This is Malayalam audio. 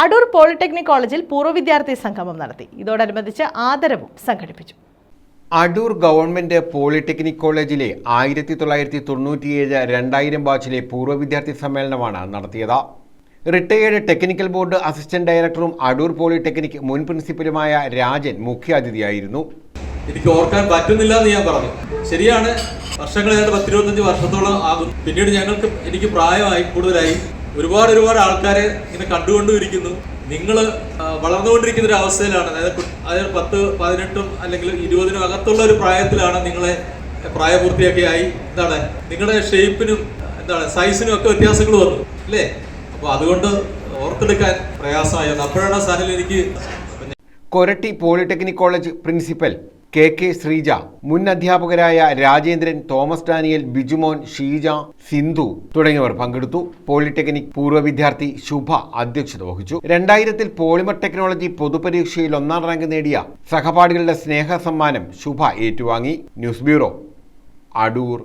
അടൂർ പോളിടെക്നിക് കോളേജിൽ പൂർവ വിദ്യാർത്ഥി സംഗമം നടത്തി. ഇതോടനുബന്ധിച്ച് ആദരവും സംഘടിപ്പിച്ചു. അടൂർ ഗവൺമെന്റ് പോളിടെക്നിക് കോളേജിലെ ആയിരത്തി തൊള്ളായിരത്തി തൊണ്ണൂറ്റിയേഴ് രണ്ടായിരം ബാച്ചിലെ പൂർവ വിദ്യാർത്ഥി സമ്മേളനമാണ് നടത്തിയത്. റിട്ടയേർഡ് ടെക്നിക്കൽ ബോർഡ് അസിസ്റ്റന്റ് ഡയറക്ടറും അടൂർ പോളിടെക്നിക് മുൻ പ്രിൻസിപ്പലുമായ രാജൻ മുഖ്യാതിഥിയായിരുന്നു. എനിക്ക് ഓർക്കാൻ പറ്റുന്നില്ല എന്ന് ഞാൻ പറഞ്ഞു. ശരിയാണ് വർഷങ്ങളായിട്ട് പത്തിരുപത്തഞ്ച് വർഷത്തോളം ആകും പിന്നീട് ഞങ്ങൾക്ക് എനിക്ക് പ്രായമായി കൂടുതലായി ഒരുപാട് ഒരുപാട് ആൾക്കാരെ ഇങ്ങനെ കണ്ടുകൊണ്ടിരിക്കുന്നു നിങ്ങൾ വളർന്നുകൊണ്ടിരിക്കുന്ന ഒരു അവസ്ഥയിലാണ്. അതായത് അതായത് പത്ത് പതിനെട്ടും അല്ലെങ്കിൽ ഇരുപതിനും അകത്തുള്ള ഒരു പ്രായത്തിലാണ് നിങ്ങളെ പ്രായപൂർത്തിയൊക്കെ ആയി. എന്താണ്? നിങ്ങളുടെ ഷേപ്പിനും എന്താണ് സൈസിനും ഒക്കെ വ്യത്യാസങ്ങൾ വന്നു അല്ലേ? അപ്പോൾ അതുകൊണ്ട് ഓർത്തെടുക്കാൻ പ്രയാസമായിരുന്നു അപ്പോഴാണ് സാറിൽ എനിക്ക് Koratty polytechnic college principal K K Sreeja മുൻ അധ്യാപകരായ രാജേന്ദ്രൻ തോമസ് ഡാനിയൽ ബിജുമോൻ ഷീജ സിന്ധു തുടങ്ങിയവർ പങ്കെടുത്തു. പോളിടെക്നിക് പൂർവ വിദ്യാർത്ഥി ശുഭ അധ്യക്ഷത വഹിച്ചു. രണ്ടായിരത്തിൽ പോളിമർ ടെക്നോളജി പൊതുപരീക്ഷയിൽ ഒന്നാം റാങ്ക് നേടിയ സഹപാഠികളുടെ സ്നേഹ സമ്മാനം ശുഭ ഏറ്റുവാങ്ങി. News bureau Adoor.